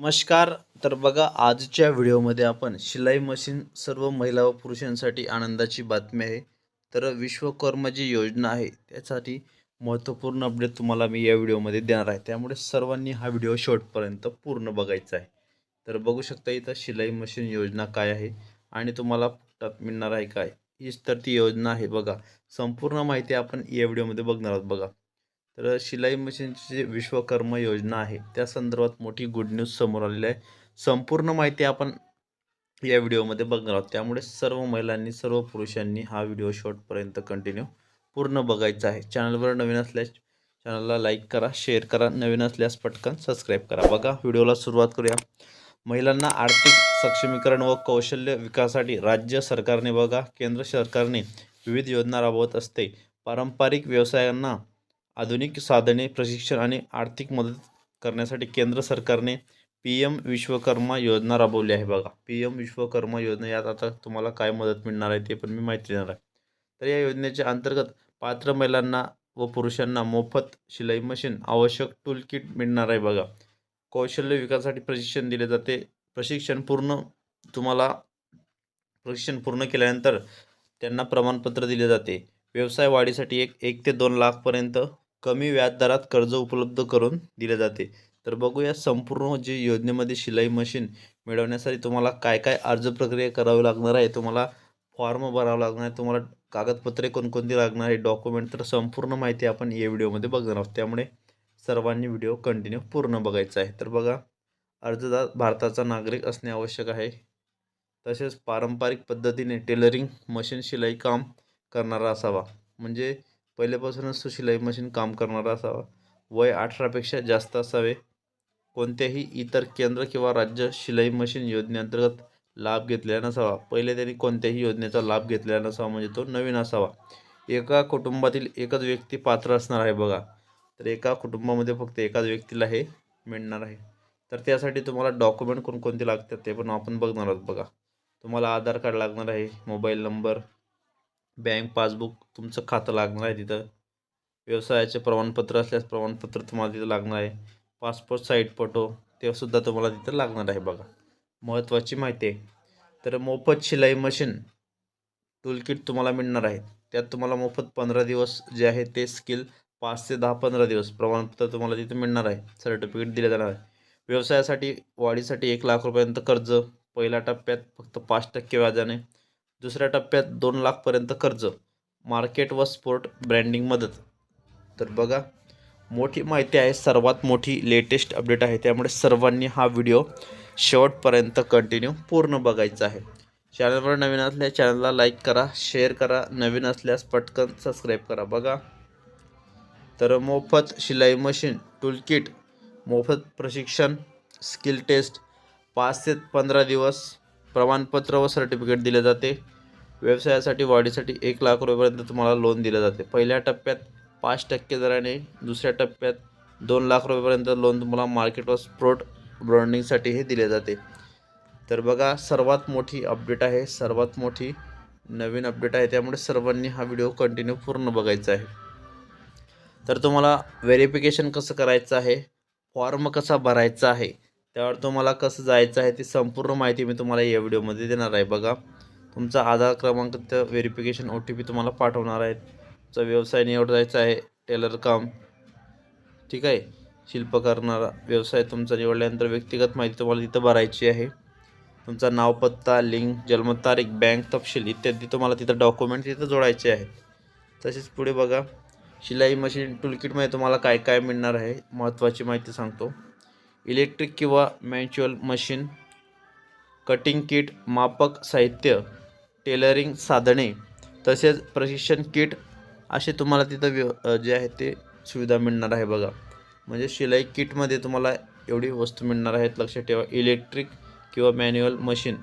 नमस्कार. तर बघा आजच्या व्हिडिओमध्ये आपण शिलाई मशीन सर्व महिला व पुरुषांसाठी आनंदाची बातमी आहे. तर विश्वकर्मा जी योजना आहे त्यासाठी महत्त्वपूर्ण अपडेट तुम्हाला मी या व्हिडिओमध्ये देणार आहे. त्यामुळे सर्वांनी हा व्हिडिओ शेवटपर्यंत पूर्ण बघायचा आहे. तर बघू शकता इथं शिलाई मशीन योजना काय आहे आणि तुम्हाला फुकटात मिळणार आहे काय? हीच तर ती योजना आहे बघा. संपूर्ण माहिती आपण या व्हिडिओमध्ये बघणार आहोत बघा. तर शिलाई मशीनची जी विश्वकर्मा योजना आहे त्या संदर्भात मोठी गुड न्यूज समोर आलेली आहे. संपूर्ण माहिती आपण या व्हिडिओमध्ये बघणार आहोत. त्यामुळे सर्व महिलांनी सर्व पुरुषांनी हा व्हिडिओ शॉर्टपर्यंत कंटिन्यू पूर्ण बघायचा आहे. चॅनलवर नवीन असल्यास चॅनलला लाईक करा शेअर करा. नवीन असल्यास पटकन सबस्क्राईब करा. बघा व्हिडिओला सुरुवात करूया. महिलांना आर्थिक सक्षमीकरण व कौशल्य विकासासाठी राज्य सरकारने बघा केंद्र सरकारने विविध योजना राबवत असते. पारंपरिक व्यवसायांना आधुनिक साधने प्रशिक्षण आणि आर्थिक मदत करण्यासाठी केंद्र सरकारने पी एम विश्वकर्मा योजना राबवली आहे बघा. पी एम विश्वकर्मा योजना यात आता तुम्हाला काय मदत मिळणार आहे ते पण मी माहिती देणार आहे. तर या योजनेच्या अंतर्गत पात्र महिलांना व पुरुषांना मोफत शिलाई मशीन आवश्यक टूल किट मिळणार आहे बघा. कौशल्य विकासासाठी प्रशिक्षण दिले जाते. प्रशिक्षण पूर्ण तुम्हाला प्रशिक्षण पूर्ण केल्यानंतर त्यांना प्रमाणपत्र दिले जाते. व्यवसाय वाढीसाठी एक एक ते दोन लाखपर्यंत कमी व्याजदरात कर्ज उपलब्ध करून दिले जाते. तर बघूया संपूर्ण जे योजनेमध्ये शिलाई मशीन मिळवण्यासाठी तुम्हाला काय काय अर्ज प्रक्रिया करावी लागणार आहे तुम्हाला फॉर्म भरावा लागणार आहे तुम्हाला कागदपत्रे कोणकोणती लागणार आहे डॉक्युमेंट तर संपूर्ण माहिती आपण या व्हिडिओमध्ये बघणार आहोत. त्यामुळे सर्वांनी व्हिडिओ कंटिन्यू पूर्ण बघायचा आहे. तर बघा अर्जदार भारताचा नागरिक असणे आवश्यक आहे. तसेच पारंपरिक पद्धतीने टेलरिंग मशीन शिलाई काम करणारा असावा. म्हणजे पहिल्यापासूनच तो शिलाई मशीन काम करणारा असावा. वय अठरापेक्षा जास्त असावे. कोणत्याही इतर केंद्र किंवा राज्य शिलाई मशीन योजनेअंतर्गत लाभ घेतलेला नसावा. पहिले त्यांनी कोणत्याही योजनेचा लाभ घेतलेला नसावा. म्हणजे तो नवीन असावा. एका कुटुंबातील एकच व्यक्ती पात्र असणार आहे बघा. तर एका कुटुंबामध्ये फक्त एकाच व्यक्तीला हे मिळणार आहे. तर त्यासाठी तुम्हाला डॉक्युमेंट कोणकोणते लागतात ते पण आपण बघणार आहोत बघा. तुम्हाला आधार कार्ड लागणार आहे मोबाईल नंबर बँक पासबुक तुमचं खातं लागणार आहे तिथं. व्यवसायाचे प्रमाणपत्र असल्यास प्रमाणपत्र तुम्हाला तिथं लागणार आहे. पासपोर्ट साईट फोटो तेसुद्धा तुम्हाला तिथं लागणार आहे बघा. महत्त्वाची माहिती आहे. तर मोफत शिलाई मशीन टूलकिट तुम्हाला मिळणार आहे. त्यात तुम्हाला मोफत पंधरा दिवस जे आहे ते स्किल पाच ते दहा पंधरा दिवस प्रमाणपत्र तुम्हाला तिथं मिळणार आहे. सर्टिफिकेट दिले जाणार आहे. व्यवसायासाठी वाढीसाठी एक लाख रुपयांत कर्ज पहिल्या टप्प्यात फक्त पाच टक्के व्याजाने. दुसऱ्या टप्प्यात दोन लाखपर्यंत कर्ज मार्केट व स्पोर्ट ब्रँडिंग मदत. तर बघा मोठी माहिती आहे सर्वात मोठी लेटेस्ट अपडेट आहे. त्यामुळे सर्वांनी हा व्हिडिओ शेवटपर्यंत कंटिन्यू पूर्ण बघायचा आहे. चॅनलवर नवीन असल्यास चॅनलला लाईक करा शेअर करा. नवीन असल्यास पटकन सबस्क्राईब करा. बघा. तर मोफत शिलाई मशीन टूलकिट मोफत प्रशिक्षण स्किल टेस्ट पाच ते पंधरा दिवस प्रमाणपत्र व सर्टिफिकेट दिले जाते. व्यवसायासाठी वाढीसाठी एक लाख रुपयापर्यंत तुम्हाला लोन दिलं जाते. पहिल्या टप्प्यात पाच टक्के दराने दुसऱ्या टप्प्यात दोन लाख रुपयापर्यंत लोन तुम्हाला मार्केट व स्प्रोट ब्रँडिंगसाठी हे दिले जाते. तर बघा सर्वात मोठी अपडेट आहे सर्वात मोठी नवीन अपडेट आहे. त्यामुळे सर्वांनी हा व्हिडिओ कंटिन्यू पूर्ण बघायचा आहे. तर तुम्हाला व्हेरिफिकेशन कसं करायचं आहे? फॉर्म कसा भरायचा आहे? त्यावर तुम्हाला कसं जायचं आहे ती संपूर्ण माहिती मी तुम्हाला या व्हिडिओमध्ये देणार आहे. बघा तुमचा आधार क्रमांक तर व्हेरिफिकेशन ओ टी पी तुम्हाला पाठवणार आहे. तुमचा व्यवसाय निवडायचा आहे टेलर काम. ठीक आहे? शिल्प करणारा व्यवसाय तुमचा निवडल्यानंतर व्यक्तिगत माहिती तुम्हाला तिथं भरायची आहे. तुमचा नाव पत्ता लिंक जन्मतारीख बँक तपशील इत्यादी तुम्हाला तिथं डॉक्युमेंट तिथं जोडायचे आहे. तसेच पुढे बघा शिलाई मशीन टूलकिटमध्ये तुम्हाला काय काय मिळणार आहे महत्त्वाची माहिती सांगतो. इलेक्ट्रिक किंवा मॅन्युअल मशीन कटिंग किट मापक साहित्य टेलरिंग साधने तसेच प्रशिक्षण किट असे तुम्हाला तिथं व्य जे आहे ते सुविधा मिळणार आहे बघा. म्हणजे शिलाई किटमध्ये तुम्हाला एवढी वस्तू मिळणार आहेत. लक्षात ठेवा इलेक्ट्रिक किंवा मॅन्युअल मशीन.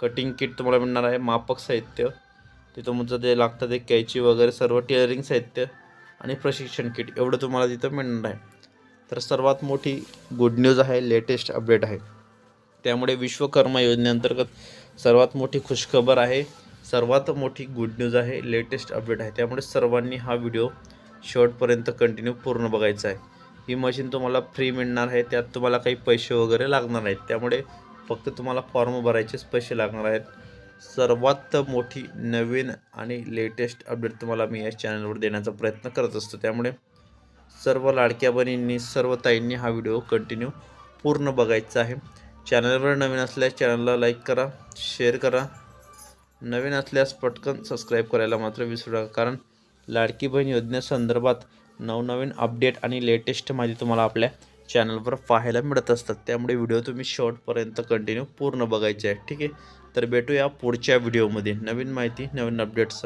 कटिंग किट तुम्हाला मिळणार आहे मापक साहित्य ते तुमचं जे लागतं ते कैची वगैरे सर्व टेलरिंग साहित्य आणि प्रशिक्षण किट एवढं तुम्हाला तिथं मिळणार आहे. तर सर्वात मोठी गुड न्यूज आहे लेटेस्ट अपडेट आहे. त्यामुळे विश्वकर्मा योजनेअंतर्गत सर्वात मोठी खुशखबर आहे सर्वात मोठी गुड न्यूज आहे लेटेस्ट अपडेट आहे. त्यामुळे सर्वांनी हा व्हिडिओ शेवटपर्यंत कंटिन्यू पूर्ण बघायचा आहे. ही मशीन तुम्हाला फ्री मिळणार आहे त्यात तुम्हाला काही पैसे वगैरे लागणार नाहीत. त्यामुळे फक्त तुम्हाला फॉर्म भरायचेच पैसे लागणार आहेत. सर्वात मोठी नवीन आणि लेटेस्ट अपडेट तुम्हाला मी या चॅनलवर देण्याचा प्रयत्न करत असतो. त्यामुळे सर्व लाडक्या बहिणींनी सर्व ताईंनी हा व्हिडिओ कंटिन्यू पूर्ण बघायचा आहे. चॅनलवर नवीन असल्यास चॅनलला लाईक करा शेअर करा. नवीन असल्यास पटकन सबस्क्राईब करायला मात्र विसरू नका कारण लाडकी बहीण योजनेसंदर्भात नवनवीन अपडेट आणि लेटेस्ट माहिती तुम्हाला आपल्या चॅनलवर पाहायला मिळत असतात. त्यामुळे व्हिडिओ तुम्ही शॉर्टपर्यंत कंटिन्यू पूर्ण बघायचे आहे. ठीक आहे? तर भेटूया पुढच्या व्हिडिओमध्ये नवीन माहिती नवीन अपडेट्स